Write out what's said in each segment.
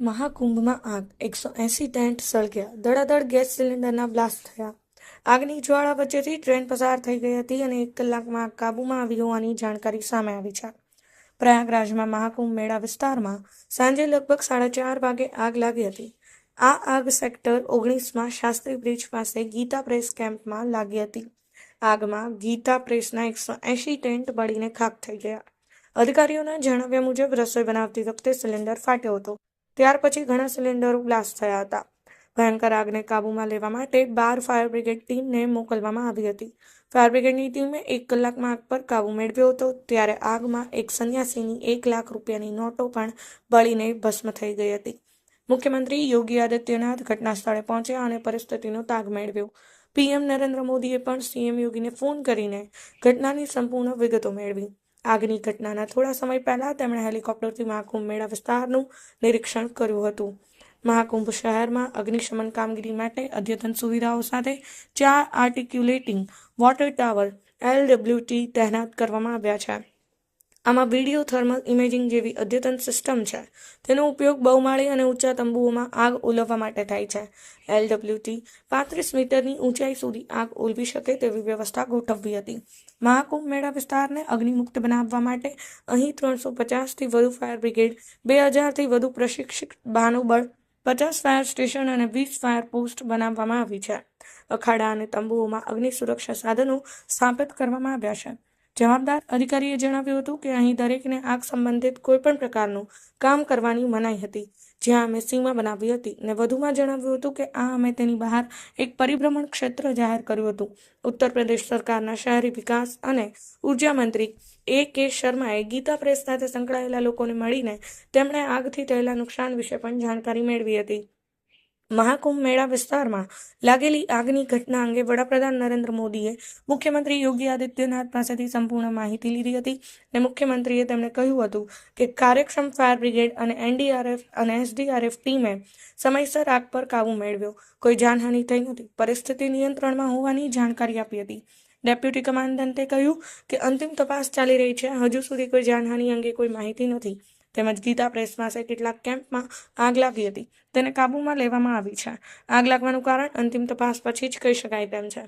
મહાકુંભમાં આગ, એકસો એંસી ટેન્ટ સળગ્યા. ધડાધડ ગેસ સિલિન્ડરના બ્લાસ્ટ થયા. આગની જ્વાળા વચ્ચેથી ટ્રેન પસાર થઈ ગઈ હતી અને એક કલાકમાં આગ કાબૂમાં આવી હોવાની જાણકારી સામે આવી છે. પ્રયાગરાજમાં મહાકુંભ મેળા વિસ્તારમાં સાંજે લગભગ સાડા ચાર વાગે આગ લાગી હતી. આ આગ સેક્ટર ઓગણીસમાં શાસ્ત્રી બ્રિજ પાસે ગીતા પ્રેસ કેમ્પમાં લાગી હતી. આગમાં ગીતા પ્રેસના એકસો એંશી ટેન્ટ બળીને ખાક થઈ ગયા. અધિકારીઓના જણાવ્યા મુજબ રસોઈ બનાવતી વખતે સિલિન્ડર ફાટ્યો હતો. ત્યાર પછી ઘણા સિલિન્ડરો બ્લાસ્ટ થયા હતા. ભયંકર આગને કાબૂમાં લેવા માટે બાર ફાયર બ્રિગેડ ટીમને મોકલવામાં આવી હતી. ફાયર બ્રિગેડની ટીમે એક કલાકમાં આગ પર કાબૂ મેળવ્યો હતો, ત્યારે આગમાં એક સંન્યાસીની એક લાખ રૂપિયાની નોટો પણ બળીને ભસ્મ થઈ ગઈ હતી. મુખ્યમંત્રી યોગી આદિત્યનાથ ઘટના સ્થળે પહોંચ્યા અને પરિસ્થિતિનો તાગ મેળવ્યો. પીએમ નરેન્દ્ર મોદીએ પણ સીએમ યોગીને ફોન કરીને ઘટનાની સંપૂર્ણ વિગતો મેળવી. આગની ઘટનાના થોડા સમય પહેલા તેમણે હેલિકોપ્ટરથી મહાકુંભ મેળા વિસ્તારનું નિરીક્ષણ કર્યું હતું. મહાકુંભ શહેરમાં અગ્નિશમન કામગીરી માટે અદ્યતન સુવિધાઓ સાથે ચાર આર્ટિક્યુલેટિંગ વોટર ટાવર, એલડબ્લ્યુટી તહેનાત કરવામાં આવ્યા છે. આમાં વીડિયો, થર્મલ ઇમેજિંગ જેવી અદ્યતન સિસ્ટમ છે. તેનો ઉપયોગ બહુમાળી અને ઊંચા તંબુઓમાં આગ ઓલવવા માટે થાય છે. એલડબ્લ્યુટી પાંત્રીસ મીટરની ઊંચાઈ સુધી આગ ઓલવી શકે તેવી વ્યવસ્થા ગોઠવવી હતી. મહાકુંભ મેળા વિસ્તારને અગ્નિમુક્ત બનાવવા માટે અહીં ત્રણસો પચાસથી વધુ ફાયર બ્રિગેડ, બે હજારથી વધુ પ્રશિક્ષિત બાનુબળ, પચાસ ફાયર સ્ટેશન અને વીસ ફાયર પોસ્ટ બનાવવામાં આવી છે. અખાડા અને તંબુઓમાં અગ્નિ સુરક્ષા સાધનો સ્થાપિત કરવામાં આવ્યા છે. જવાબદાર અધિકારીએ જણાવ્યું હતું કે અહીં દરેકને આગ સંબંધિત કોઈપણ પ્રકારનું કામ કરવાની મનાઈ હતી. જ્યાં અમે સીમા બનાવી હતી ને વધુમાં જણાવ્યું હતું કે આ અમે તેની બહાર એક પરિભ્રમણ ક્ષેત્ર જાહેર કર્યું હતું. ઉત્તર પ્રદેશ સરકારના શહેરી વિકાસ અને ઊર્જા મંત્રી એ કે શર્માએ ગીતા પ્રેસ સાથે સંકળાયેલા લોકોને મળીને તેમણે આગથી થયેલા નુકસાન વિશે પણ જાણકારી મેળવી હતી. મહાકુંભ મેળા વિસ્તારમાં લાગેલી આગની ઘટના અંગે વડાપ્રધાન નરેન્દ્ર મોદીએ મુખ્યમંત્રી યોગી આદિત્યનાથ પાસેથી સંપૂર્ણ માહિતી લીધી હતી અને મુખ્યમંત્રીએ તેમણે કહ્યું હતું કે કાર્યક્ષમ ફાયર બ્રિગેડ અને એનડીઆરએફ અને એસડીઆરએફ ટીમે સમયસર આગ પર કાબુ મેળવ્યો. કોઈ જાનહાનિ થઈ નથી પરિસ્થિતિ નિયંત્રણમાં હોવાની જાણકારી આપી હતી. ડેપ્યુટી કમાન્ડન્ટે કહ્યું કે અંતિમ તપાસ ચાલી રહી છે. હજુ સુધી કોઈ જાનહાનિ અંગે કોઈ માહિતી નથી. તેમજ ગીતા પ્રેસ પાસે કેટલાક કેમ્પમાં આગ લાગી હતી. તેને કાબૂમાં લેવામાં આવી છે. આગ લાગવાનું કારણ અંતિમ તપાસ પછી જ કહી શકાય તેમ છે.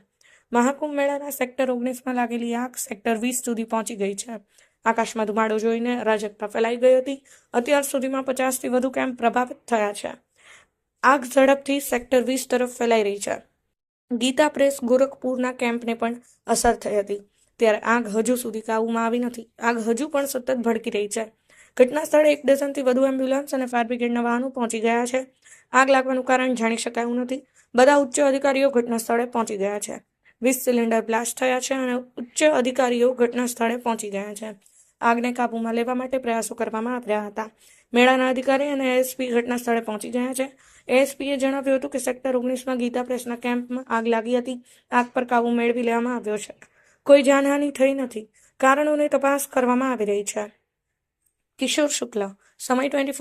મહાકુંભ મેળાના સેક્ટર ઓગણીસમાં લાગેલી આગ સેક્ટર વીસ સુધી પહોંચી ગઈ છે. આકાશમાં ધુમાડો જોઈને અરાજકતા ફેલાઈ ગઈ હતી. અત્યાર સુધીમાં પચાસથી વધુ કેમ્પ પ્રભાવિત થયા છે. આગ ઝડપથી સેક્ટર વીસ તરફ ફેલાઈ રહી છે. ગીતા પ્રેસ ગોરખપુરના કેમ્પને પણ અસર થઈ હતી. ત્યારે આગ હજુ સુધી કાબૂમાં આવી નથી. આગ હજુ પણ સતત ભડકી રહી છે. ઘટના સ્થળે એક ડઝનથી વધુ એમ્બ્યુલન્સ અને ફાયર બ્રિગેડના વાહનો પહોંચી ગયા છે. આગ લાગવાનું કારણ જાણી શકાયું નથી. બધા ઉચ્ચ અધિકારીઓ ઘટના સ્થળે પહોંચી ગયા છે. વીસ સિલિન્ડર બ્લાસ્ટ થયા છે અને ઉચ્ચ અધિકારીઓ ઘટના સ્થળે પહોંચી ગયા છે. આગને કાબૂમાં લેવા માટે પ્રયાસો કરવામાં આવ્યા હતા. મેળાના અધિકારી અને એએસપી ઘટના સ્થળે પહોંચી ગયા છે. એએસપીએ જણાવ્યું હતું કે સેક્ટર ઓગણીસમાં ગીતા પ્રેસના કેમ્પમાં આગ લાગી હતી. આગ પર કાબૂ મેળવી લેવામાં આવ્યો છે. કોઈ જાનહાનિ થઈ નથી. કારણોની તપાસ કરવામાં આવી રહી છે. কিশোর শুক্লা সময় টোয়েন্টি ফোর